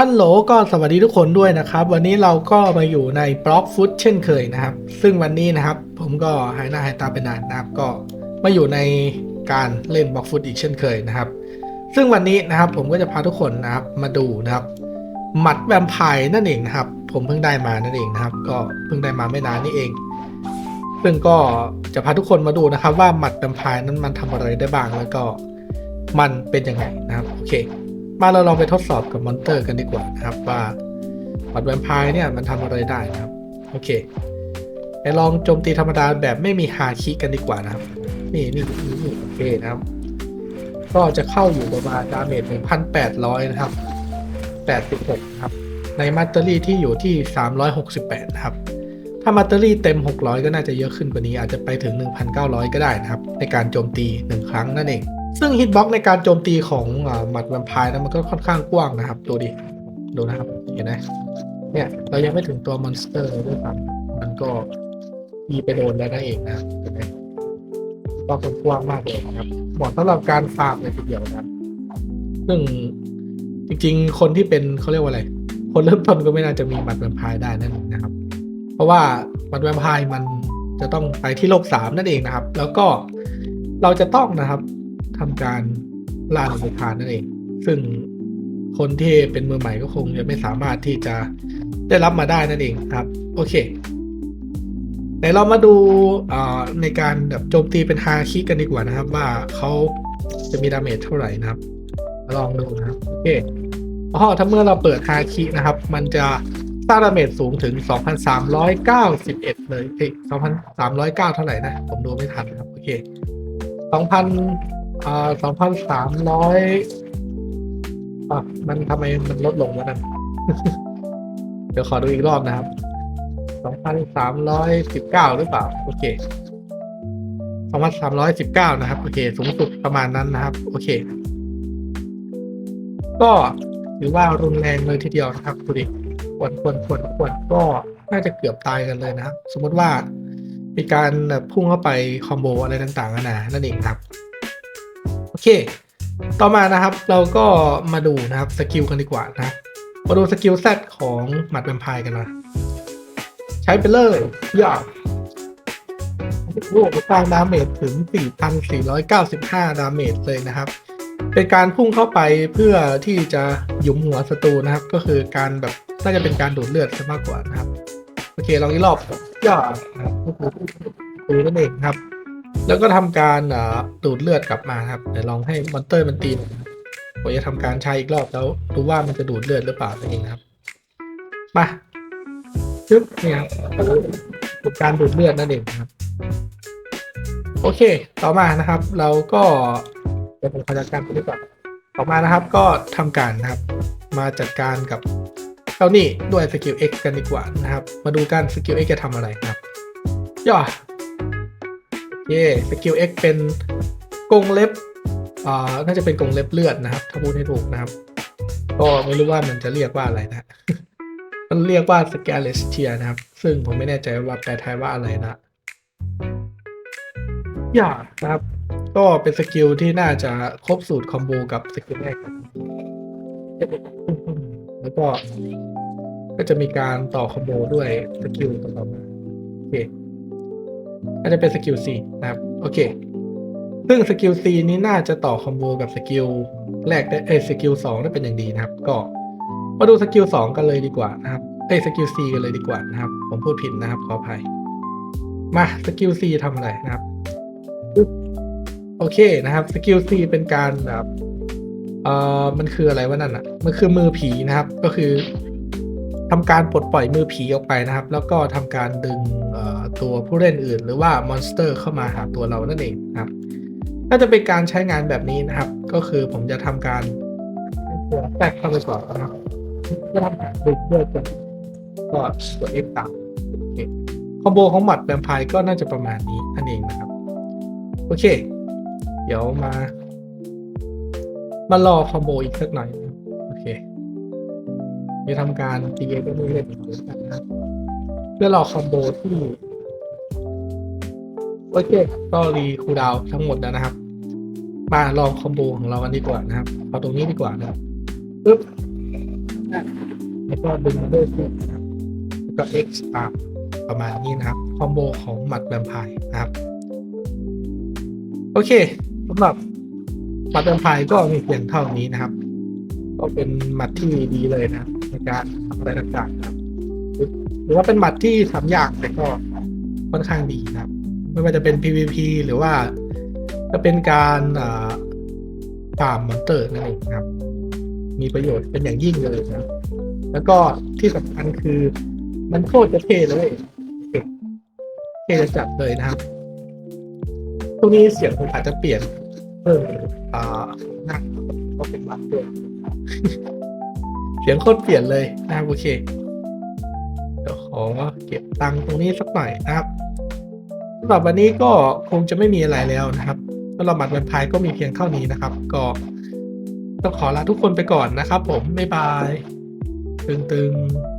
ฮัลโหลก็สวัสดีทุกคนด้วยนะครับ วันนี้เราก็มาอยู่ในบล็อกฟุตเช่นเคยนะครับ ซึ่งวันนี้นะครับ ผมก็หายหน้าหายตาไปนานนะครับก็มาอยู่ในการเล่นบล็อกฟุตอีกเช่นเคยนะครับ ซึ่งวันนี้นะครับผมก็จะพาทุกคนนะครับมาดูนะครับหมัดแวมไพร์นั่นเองนะครับ ผมเพิ่งได้มานั่นเองนะครับ ก็เพิ่งได้มาไม่นานนี่เอง ซึ่งก็จะพาทุกคนมาดูนะครับ ว่าหมัดแวมไพร์นั้นมันทำอะไรได้บ้างแล้วก็มันเป็นยังไงนะครับโอเค มาเราลองไปทดสอบกับมอนเตอร์กันดีกว่านะครับว่าหมัดแวมไพร์เนี่ยมันทำอะไรได้นะครับ โอเคไปลองโจมตีธรรมดาแบบไม่มีฮาคิกันดีกว่านะครับ นี่นี่นี่นี่โอเคนะครับ ก็จะเข้าอยู่ประมาณดาเมจ1,800นะครับ86นะครับ ในมัตเตอรี่ที่อยู่ที่368นะครับ ถ้ามัตเตอรี่เต็ม600ก็น่าจะเยอะขึ้นกว่านี้อาจจะไปถึง1,900ก็ได้นะครับ ในการโจมตี1ครั้งนั่นเอง ซึ่งฮิตบ็อกในการโจมตีของหมัดแวมไพร์นะมันก็ค่อนข้างกว้างนะครับ ดูดิ ดูนะครับ เห็นไหมเนี่ยเรายังไม่ถึงตัวมอนสเตอร์ด้วยซ้ำมันก็มีไปโดนแล้วนั่นเองนะเห็นไหมก็กว้างมากเลยนะครับเหมาะสำหรับการฟาร์มเลยทีเดียวนะซึ่งจริงๆ คนที่เป็นเขาเรียกว่าอะไร คนเริ่มต้นก็ไม่น่าจะมีหมัดแวมไพร์ได้นั่นเองนะครับ เพราะว่าหมัดแวมไพร์มันจะต้องไปที่โลกสามนั่นเองนะครับ แล้วก็เราจะต้องนะครับ ทำการล่าหนูพานนั่นเอง ซึ่งคนที่เป็นมือใหม่ก็คงจะไม่สามารถที่จะได้รับมาได้นั่นเองครับ โอเคเดี๋ยวเรามาดูในการแบบโจมตีเป็นฮาคิกันดีกว่านะครับ ว่าเขาจะมีดาเมจเท่าไหร่นะครับ ลองดูนะครับโอเคอ๋อถ้าเมื่อเราเปิดฮาคินะครับ มันจะสร้างดาเมจสูงถึง 2,391 เลยเอ้ย2,309 เท่าไหร่นะ ผมดูไม่ทันครับ โอเค 2,000 อ่า2,300อะมันทำไมมันลดลงวะนั่น เดี๋ยวขอดูอีกรอบนะครับ2,319หรือเปล่า โอเค2,319นสามร้อยสิบเก้านะครับ โอเค สูงสุดประมาณนั้นนะครับ โอเค ก็ถือว่ารุนแรงเลยทีเดียวนะครับดูดิขวดขวดขวดขวดก็น่าจะเกือบตายกันเลยนะครับ สมมติว่ามีการพุ่งเข้าไปคอมโบอะไรต่างๆนานานั่นเองครับ เค ต่อมานะครับเราก็มาดูนะครับสกิลกันดีกว่านะ มาดูสกิลแซดของหมัดแวมไพร์กันนะ ใช้ไปเลยย่าโอ้โหสร้างดาเมจถึง 4,495 ดาเมจเลยนะครับ เป็นการพุ่งเข้าไปเพื่อที่จะหยุมหัวศัตรูนะครับ ก็คือการแบบน่าจะเป็นการดูดเลือดซะมากกว่านะครับ โอเคลองอีกรอบย่านะครับก็คือดูนั่นเองครับ แล้วก็ทำการดูดเลือดกลับมาครับเดี๋ยวลองให้มอนเตอร์มันตีนผมจะทำการใช้อีกรอบแล้วดูว่ามันจะดูดเลือดหรือเปล่านั่นเองครับมาจึ๊บเนี่ยครับการดูดเลือดนั่นเองครับ โอเค ต่อมานะครับ เราก็เดี๋ยวผมขอจัดการตัวนี้ก่อนต่อมานะครับก็ทำการนะครับ มาจัดการกับเจ้านี่ด้วยสกิล X กันดีกว่านะครับ มาดูกันสกิล X จะทำอะไรครับย่อโอ เคสกิล X เป็นกรงเล็บอ่าน่าจะเป็นกรงเล็บเลือดนะครับ ถ้าพูดให้ถูกนะครับ ก็ไม่รู้ว่ามันจะเรียกว่าอะไรนะมันเรียกว่าสแกเลสเทียนะครับ ซึ่งผมไม่แน่ใจว่าแปลไทยว่าอะไรนะอย่านะครับ ก็เป็นสกิลที่น่าจะครบสูตรคอมโบกับสกิลแรกครับแล้วก็ก็จะมีการต่อคอมโบด้วยสกิลต่อมาโอเค ก็จะเป็นสกิล C นะครับ โอเค ซึ่งสกิล C นี้น่าจะต่อคอมโบกับสกิลแรกได้เอสกิลสองได้เป็นอย่างดีนะครับ ก็มาดูสกิลสองกันเลยดีกว่านะครับเอสกิล C กันเลยดีกว่านะครับ ผมพูดผิดนะครับขออภัย มาสกิล C ทำอะไรนะครับโอเคนะครับสกิล C เป็นการแบบเอ่อมันคืออะไรวะนั่นอะ มันคือมือผีนะครับ ก็คือ ทำการปลดปล่อยมือผีออกไปนะครับ แล้วก็ทำการดึงตัวผู้เล่นอื่น หรือว่ามอนสเตอร์เข้ามาหาตัวเรานั่นเองครับน่าจะเป็นการใช้งานแบบนี้นะครับ ก็คือผมจะทำการตัวแทรกเข้าไปก่อนนะครับจะทำการดึงเลือดกันก็กด F ตามคอมโบของหมัดแวมไพร์ก็น่าจะประมาณนี้นั่นเองนะครับ โอเค เดี๋ยวมา มารอคอมโบอีกสักหน่อย จะทำการตีเอ็กซ์เล่นอีกแล้วกันนะครับเพื่อรอคอมโบที่โอเคก็รีคูดาวทั้งหมดแล้วนะครับ มาลองคอมโบของเรากันดีกว่านะครับเอาตรงนี้ดีกว่านะครับปึ๊บแล้วก็ดึงมาด้วยเพื่อนนะครับแล้วก็ X ตามประมาณนี้นะครับ คอมโบของหมัดแวมไพร์นะครับ โอเคสำหรับหมัดแวมไพร์ก็มีเพียงเท่านี้นะครับ ก็เป็นหมัดที่ดีเลยนะครับ ในการทำอะไรต่างๆนะครับ หรือว่าเป็นหมัดที่ทำยากแต่ก็ค่อนข้างดีนะครับ ไม่ว่าจะเป็น PVP หรือว่าจะเป็นการฟาร์มมอนเตอร์นั่นเองนะครับ มีประโยชน์เป็นอย่างยิ่งเลยนะ แล้วก็ที่สำคัญคือมันโคตรจะเท่เลยเท่จะจัดเลยนะครับตรงนี้เสียงผมอาจจะเปลี่ยนเพิ่มอ่านักก็เป็นหมัดด้วย สียงโคตรเปลี่ยนเลยนะครับโอเคเดี๋ยวขอเก็บตังค์ตรงนี้สักหน่อยนะครับสำหรับวันนี้ก็คงจะไม่มีอะไรแล้วนะครับสำหรับบัตรวันพายก็มีเพียงเท่านี้นะครับ ก็ต้องขอลาทุกคนไปก่อนนะครับ ผมบ๊ายบายตึงๆ